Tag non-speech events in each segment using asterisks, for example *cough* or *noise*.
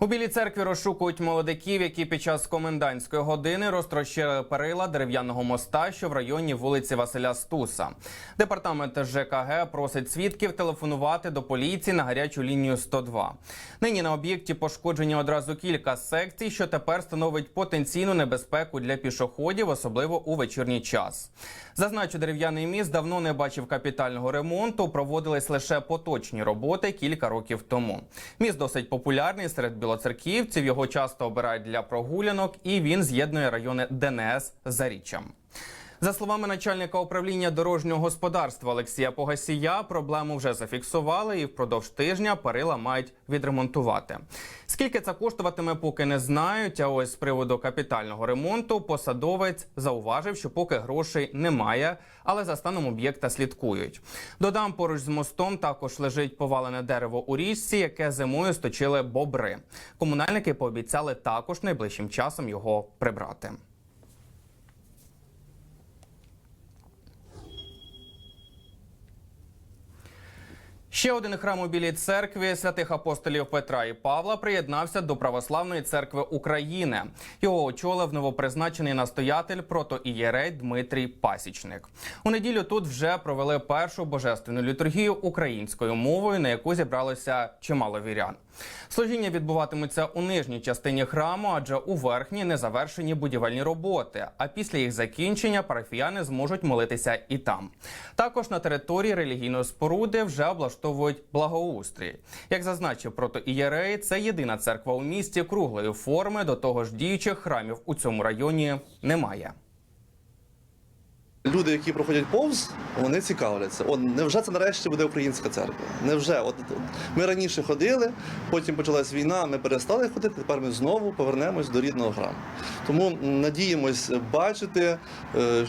У Білій церкві розшукують молодиків, які під час комендантської години розтрощили перила дерев'яного моста, що в районі вулиці Василя Стуса. Департамент ЖКГ просить свідків телефонувати до поліції на гарячу лінію 102. Нині на об'єкті пошкоджені одразу кілька секцій, що тепер становить потенційну небезпеку для пішоходів, особливо у вечірній час. Зазначу, дерев'яний міст давно не бачив капітального ремонту. Проводились лише поточні роботи кілька років тому. Міст досить популярний серед білоцерківців. Його часто обирають для прогулянок, і він з'єднує райони ДНС за Заріччям. За словами начальника управління дорожнього господарства Олексія Погасія, проблему вже зафіксували і впродовж тижня перила мають відремонтувати. Скільки це коштуватиме, поки не знають. А ось з приводу капітального ремонту посадовець зауважив, що поки грошей немає, але за станом об'єкта слідкують. Додам, поруч з мостом також лежить повалене дерево у річці, яке зимою сточили бобри. Комунальники пообіцяли також найближчим часом його прибрати. Ще один храм у Білій церкві святих апостолів Петра і Павла приєднався до Православної церкви України. Його очолив новопризначений настоятель протоієрей Дмитрій Пасічник. У неділю тут вже провели першу божественну літургію українською мовою, на яку зібралося чимало вірян. Служіння відбуватимуться у нижній частині храму, адже у верхній не завершені будівельні роботи. А після їх закінчення парафіяни зможуть молитися і там. Також на території релігійної споруди вже облаштовують благоустрій. Як зазначив прото Ієрей, це єдина церква у місті круглої форми. До того ж, діючих храмів у цьому районі немає. Люди, які проходять повз, вони цікавляться. О, невже це нарешті буде українська церква? Невже? От, от ми раніше ходили, потім почалась війна, ми перестали ходити. Тепер ми знову повернемось до рідного храму. Тому надіємось бачити е, е,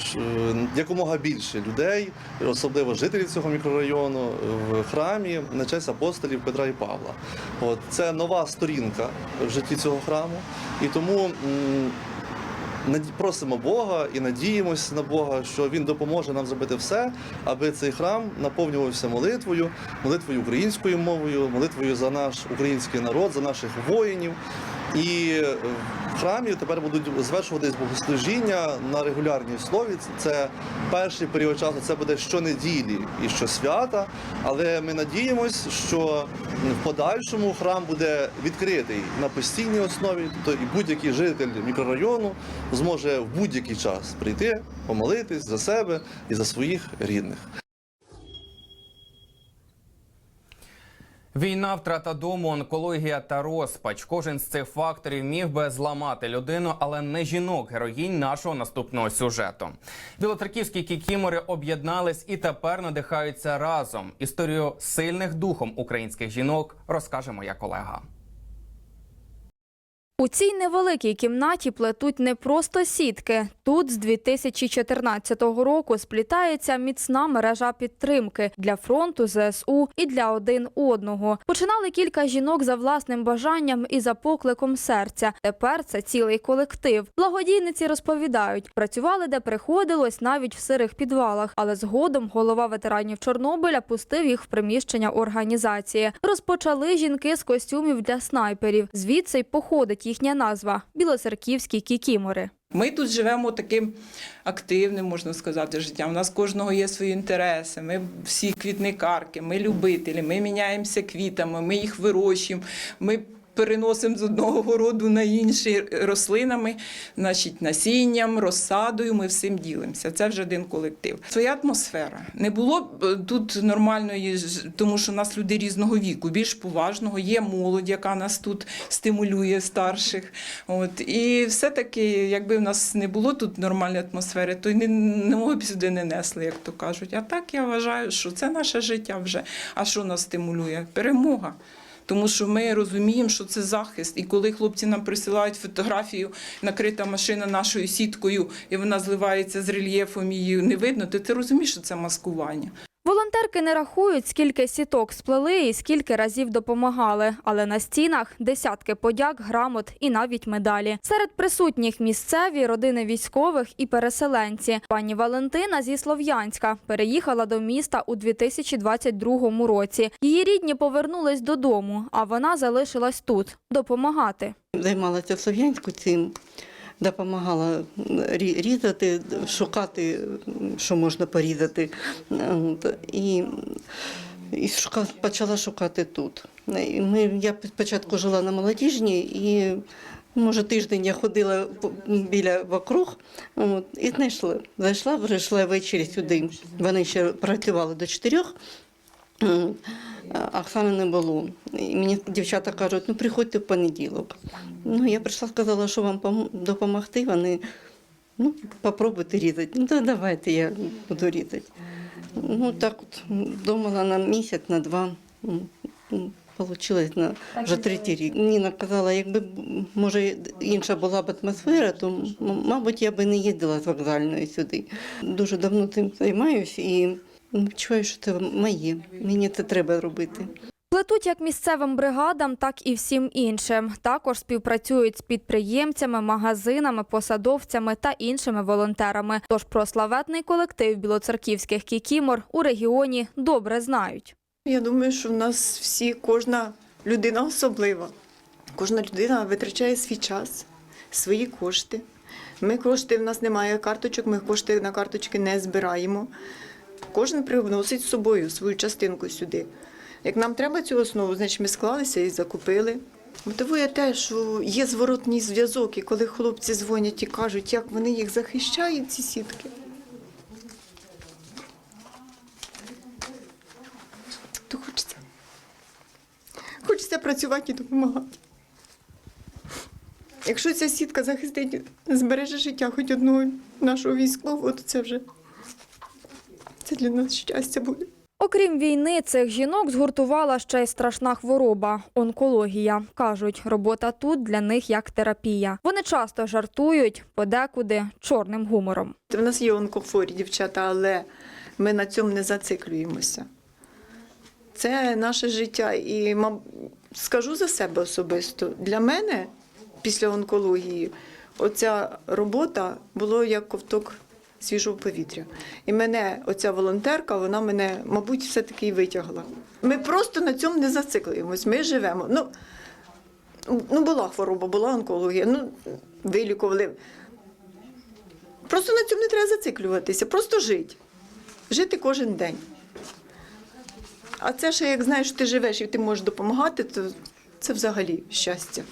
якомога більше людей, особливо жителів цього мікрорайону, в храмі на честь апостолів Петра і Павла. От це нова сторінка в житті цього храму, і тому. м, Просимо Бога і надіємось на Бога, що Він допоможе нам зробити все, аби цей храм наповнювався молитвою, молитвою українською мовою, молитвою за наш український народ, за наших воїнів. І е, в храмі тепер будуть звершуватись богослужіння на регулярній слові. Це перший період часу, це буде щонеділі і щосвята. Але ми надіємось, що в подальшому храм буде відкритий на постійній основі, тобто і будь-який житель мікрорайону зможе в будь-який час прийти, помолитись за себе і за своїх рідних. Війна, втрата дому, онкологія та розпач. Кожен з цих факторів міг би зламати людину, але не жінок, героїнь нашого наступного сюжету. Білоцерківські кікімори об'єднались і тепер надихаються разом. Історію сильних духом українських жінок розкаже моя колега. У цій невеликій кімнаті плетуть не просто сітки. Тут з 2014 року сплітається міцна мережа підтримки для фронту, ЗСУ і для один одного. Починали кілька жінок за власним бажанням і за покликом серця. Тепер це цілий колектив. Благодійниці розповідають, працювали де приходилось навіть в сирих підвалах, але згодом голова ветеранів Чорнобиля пустив їх в приміщення організації. Розпочали жінки з костюмів для снайперів. Звідси й походить їхня назва білоцерківські кікімори. Ми тут живемо таким активним, можна сказати, життям. У нас кожного є свої інтереси. Ми всі квітникарки, ми любителі, ми міняємося квітами, ми їх вирощуємо. Ми переносимо з одного городу на інший рослинами, значить, насінням, розсадою. Ми всім ділимося. Це вже один колектив. Своя атмосфера. Не було е, тут нормальної, тому що у нас люди різного віку, більш поважного. Є молодь, яка нас тут стимулює старших. От і все-таки, якби в нас не було тут нормальної атмосфери, то й не, не б сюди не несли, як то кажуть. А так я вважаю, що це наше життя вже. А що нас стимулює? Перемога. Тому що ми розуміємо, що це захист. І коли хлопці нам присилають фотографію, накрита машина нашою сіткою, і вона зливається з рельєфом, її не видно, то ти розумієш, що це маскування. Волонтерки не рахують, скільки сіток сплели і скільки разів допомагали, але на стінах десятки подяк, грамот і навіть медалі. Серед присутніх місцеві родини військових і переселенці. Пані Валентина зі Слов'янська переїхала до міста у 2022 році. Її рідні повернулись додому, а вона залишилась тут допомагати. Займалася в Слов'янську цим, допомагала різати, шукати, що можна порізати. І, і шука, почала шукати тут. Ми, я спочатку жила на молодіжній і. Може, тиждень я ходила біля вокруг от, і знайшла. Зайшла, прийшла ввечері сюди. Вони ще працювали до чотирьох. А Оксани не було. І мені дівчата кажуть, ну приходьте в понеділок. Ну, я прийшла, сказала, що вам допомогти. Вони ну, попробуйте різати. Ну, да, давайте я буду різати. Ну, так от думала на місяць, на два. Получилось на вже третій рік. Ніна казала, якби може інша була б атмосфера, то мабуть я би не їздила з вокзальної сюди. Дуже давно цим займаюся і відчуваю, що це моє. Мені це треба робити. Плетуть як місцевим бригадам, так і всім іншим. Також співпрацюють з підприємцями, магазинами, посадовцями та іншими волонтерами. Тож про славетний колектив білоцерківських кікімор у регіоні добре знають. Я думаю, що в нас всі, кожна людина особлива. Кожна людина витрачає свій час, свої кошти. Ми кошти, в нас немає карточок, ми кошти на карточки не збираємо. Кожен привносить з собою свою частинку сюди. Як нам треба цю основу, значить ми склалися і закупили. Мотивує те, що є зворотній зв'язок, і коли хлопці дзвонять і кажуть, як вони їх захищають, ці сітки. То хочеться. Хочеться працювати і допомагати. Якщо ця сітка захистить, збереже життя хоч одного нашого військового, то це вже це для нас щастя буде. Окрім війни, цих жінок згуртувала ще й страшна хвороба онкологія. кажуть, робота тут для них як терапія. Вони часто жартують, подекуди чорним гумором. В нас є онкохворі дівчата, але ми на цьому не зациклюємося. Це наше життя. І скажу за себе особисто. Для мене після онкології оця робота було як ковток свіжого повітря. І мене, оця волонтерка, вона мене, мабуть, все-таки і витягла. Ми просто на цьому не зациклюємось. Ми живемо. Ну, ну була хвороба, була онкологія. Ну, вилікували. Просто на цьому не треба зациклюватися, просто жити. Жити кожен день. А це ще, як знаєш, ти живеш і ти можеш допомагати, то це взагалі щастя.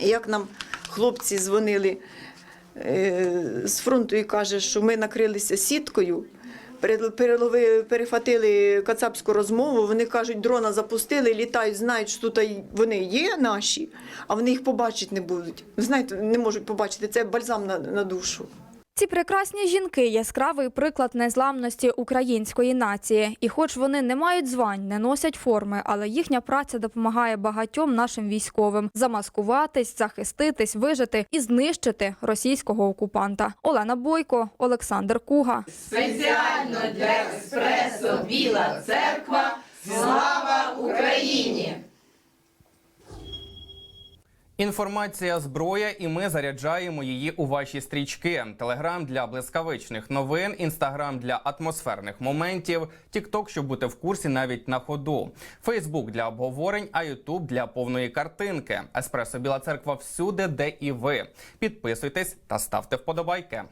І як нам хлопці дзвонили з фронту і каже, що ми накрилися сіткою, пере- перелови, перехватили кацапську розмову, вони кажуть, дрона запустили, літають, знають, що тут вони є наші, а вони їх побачити не будуть. Знаєте, не можуть побачити, це бальзам на, на душу. Ці прекрасні жінки яскравий приклад незламності української нації. І хоч вони не мають звань, не носять форми, але їхня праця допомагає багатьом нашим військовим замаскуватись, захиститись, вижити і знищити російського окупанта. Олена Бойко, Олександр Куга. Спеціально для еспресо Біла церква. Слава Україні! Інформація зброя, і ми заряджаємо її у ваші стрічки. Телеграм для блискавичних новин, інстаграм для атмосферних моментів, Тікток, щоб бути в курсі навіть на ходу, Фейсбук для обговорень, а Ютуб для повної картинки. Еспресо Біла Церква всюди, де і ви. Підписуйтесь та ставте вподобайки.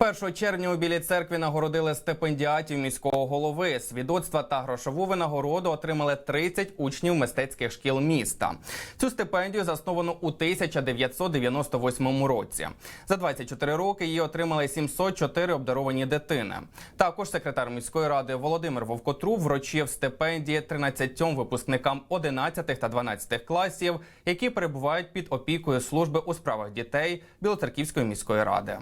1 червня у Білій церкві нагородили стипендіатів міського голови. Свідоцтва та грошову винагороду отримали 30 учнів мистецьких шкіл міста. Цю стипендію засновано у 1998 році. За 24 роки її отримали 704 обдаровані дитини. Також секретар міської ради Володимир Вовкотру вручив стипендії 13 випускникам 11 та 12 класів, які перебувають під опікою служби у справах дітей Білоцерківської міської ради.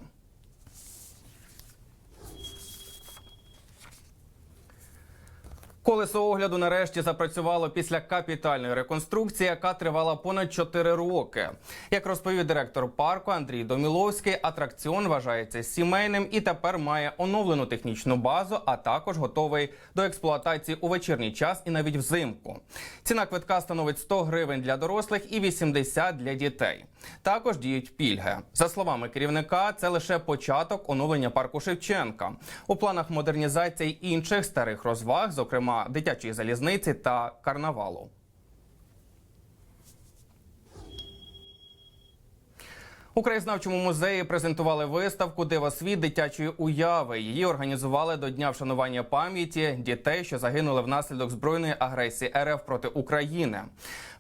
Колесо огляду нарешті запрацювало після капітальної реконструкції, яка тривала понад 4 роки. Як розповів директор парку Андрій Доміловський, атракціон вважається сімейним і тепер має оновлену технічну базу, а також готовий до експлуатації у вечірній час і навіть взимку. Ціна квитка становить 100 гривень для дорослих і 80 для дітей. Також діють пільги. За словами керівника, це лише початок оновлення парку Шевченка. У планах модернізації інших старих розваг, зокрема дитячої залізниці та карнавалу. У краєзнавчому музеї презентували виставку Дивосвіт дитячої уяви. Її організували до дня вшанування пам'яті дітей, що загинули внаслідок збройної агресії РФ проти України.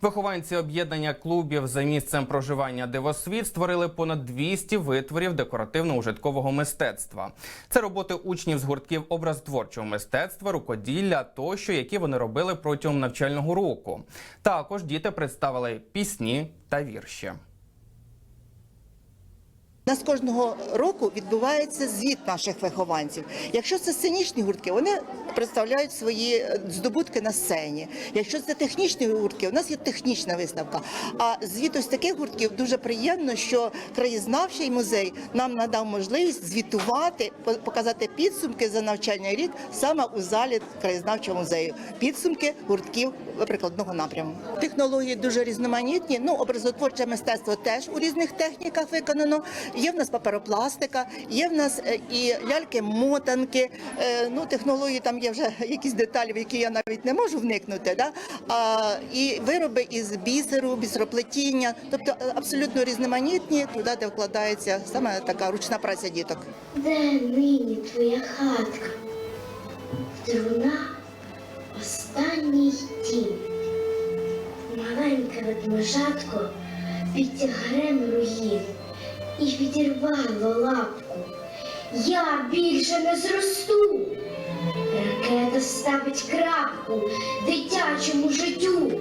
Вихованці об'єднання клубів за місцем проживання Дивосвіт створили понад 200 витворів декоративно-ужиткового мистецтва. Це роботи учнів з гуртків образотворчого мистецтва, рукоділля тощо, які вони робили протягом навчального року. Також діти представили пісні та вірші. Нас кожного року відбувається звіт наших вихованців. Якщо це сценічні гуртки, вони представляють свої е, здобутки на сцені. Якщо це технічні гуртки, у нас є технічна виставка. А звіт ось таких гуртків дуже приємно, що краєзнавчий музей нам надав можливість звітувати, показати підсумки за навчальний рік саме у залі краєзнавчого музею. Підсумки гуртків прикладного напряму. Технології дуже різноманітні. Ну, образотворче мистецтво теж у різних техніках виконано. Є в нас паперопластика, є в нас е, і ляльки-мотанки. Е, Ну, технології там є вже *laughs* якісь деталі, в які я навіть не можу вникнути. Да? А, і вироби із бісеру, бісероплетіння, тобто е, абсолютно різноманітні, туди, де вкладається саме така ручна праця діток. Де нині твоя хатка? Труна останній тінь. Маленьке ведмежатко під тягарем руїн і відірвало лапку. Я більше не зросту. Ракета ставить крапку дитячому життю.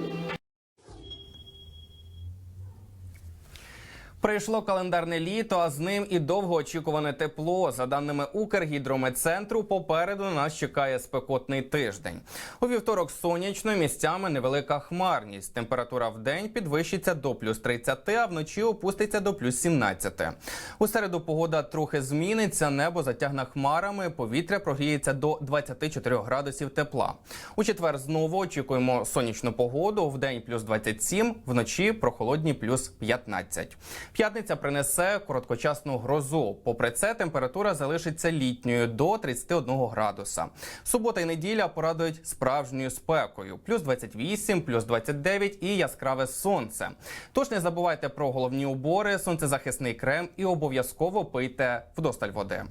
Прийшло календарне літо, а з ним і довгоочікуване тепло. За даними Укргідрометцентру, попереду нас чекає спекотний тиждень. У вівторок сонячно, місцями невелика хмарність. Температура в день підвищиться до плюс 30, а вночі опуститься до плюс 17. У середу погода трохи зміниться. Небо затягне хмарами, повітря прогріється до 24 градусів тепла. У четвер знову очікуємо сонячну погоду. В день плюс 27, вночі прохолодні плюс 15. П'ятниця принесе короткочасну грозу. Попри це, температура залишиться літньою до 31 градуса. Субота і неділя порадують справжньою спекою: плюс 28, плюс 29 і яскраве сонце. Тож не забувайте про головні убори, сонцезахисний крем і обов'язково пийте вдосталь води.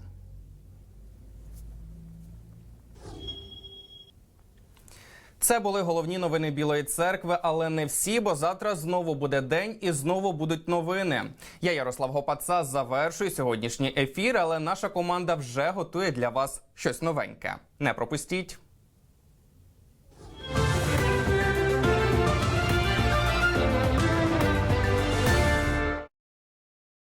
Це були головні новини Білої церкви, але не всі, бо завтра знову буде день і знову будуть новини. Я Ярослав Гопаца завершую сьогоднішній ефір, але наша команда вже готує для вас щось новеньке. Не пропустіть.